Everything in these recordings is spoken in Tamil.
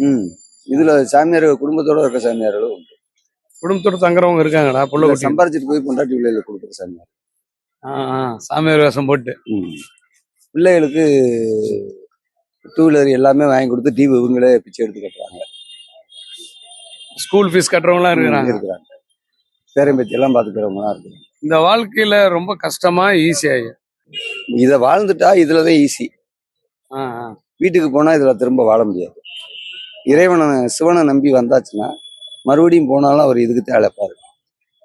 ம். இதுல சாமியார் குடும்பத்தோட இருக்க சாமியார்களும் உண்டு குடும்பத்தோட தங்குறவங்க இருக்காங்கடா புள்ள குட்டி. சம்பாரிச்சிட்டு போய் பொண்டாட்டி பிள்ளைகளுக்கு கொடுக்குற சாமியார். ஆ, ஆ, சாமியார் வேஷம் போட்டு. ம். பிள்ளைகளுக்கு டூ வீலர் எல்லாமே வாங்கி கொடுத்து டிவி இவங்களே பிச்சை எடுத்து கட்டுறாங்க. ஸ்கூல் ஃபீஸ் கட்டுறவங்களாம் இருக்கிறாங்க. இருக்கிறாங்க. பேரம்பேத்தி எல்லாம் பாத்துக்கிறவங்க இருக்கு இந்த வாழ்க்கையில ரொம்ப கஷ்டமா ஈஸியா இதை வாழ்ந்துட்டா இதுலதான் ஈஸி வீட்டுக்கு போனா இதுல திரும்ப வாழ முடியாது. இறைவனை சிவனை நம்பி வந்தாச்சுன்னா மறுபடியும் போனாலும் அவர் இதுக்கு தான் அழைப்பாரு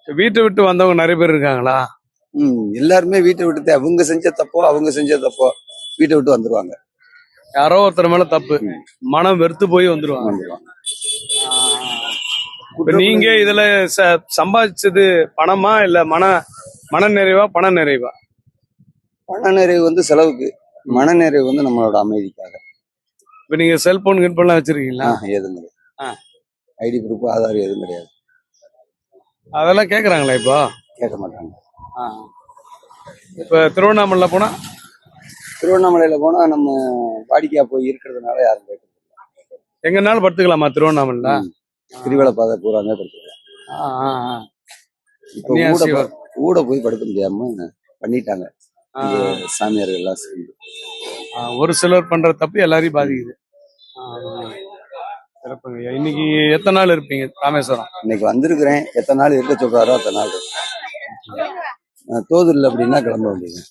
வீட்டை விட்டு வந்தவங்க நிறைய பேர் இருக்காங்களா? ம் எல்லாருமே வீட்டை விட்டு அவங்க செஞ்ச தப்போ அவங்க செஞ்ச தப்போ வீட்டை விட்டு வந்துருவாங்க. யாரோ ஒருத்தர் மேல தப்பு. மனம் வெறுத்து போய் வந்துருவாங்க. நீங்க இதுல சம்பாதிச்சது பணமா இல்ல மன மன நிறைவா பண நிறைவா? பண நிறைவு வந்து செலவுக்கு. மன நிறைவு வந்து நம்மளோட அமைதிக்காக. இப்ப நீங்க செல்போன் கிட்பெல்லாம் வச்சிருக்கீங்களா? எதுவும் கிடையாது. ஐடி ப்ரூஃப் ஆதார் எதுவும் கிடையாது. அதெல்லாம் கேக்குறாங்களா இப்போ? கேட்க மாட்டாங்க. இப்ப திருவண்ணாமலை போனா? திருவண்ணாமலையில போனா நம்ம வாடிக்கையா போய் இருக்கிறதுனால யாரும் கேட்க எங்கனாலும் படுத்துக்கலாமா திருவண்ணாமலைல ம். கிரிவல பாதை ஆ, ஆ. இப்போ ஊட போய் படுக்க முடியாம பண்ணிட்டாங்க. சாமியார்கள் எல்லாம் சேர்ந்து ஒரு சிலர் பண்ற தப்பு எல்லாரையும் பாதிக்குது. சிறப்புங்க. இன்னைக்கு எத்தனை நாள் இருப்பீங்க ராமேஸ்வரம் இன்னைக்கு வந்திருக்கிறேன் எத்தனை நாள் இருக்க சொல்றாரோ அத்தனை நாள் இருக்கும். நான் தோது இல்லை அப்படின்னா கிளம்ப வேண்டியது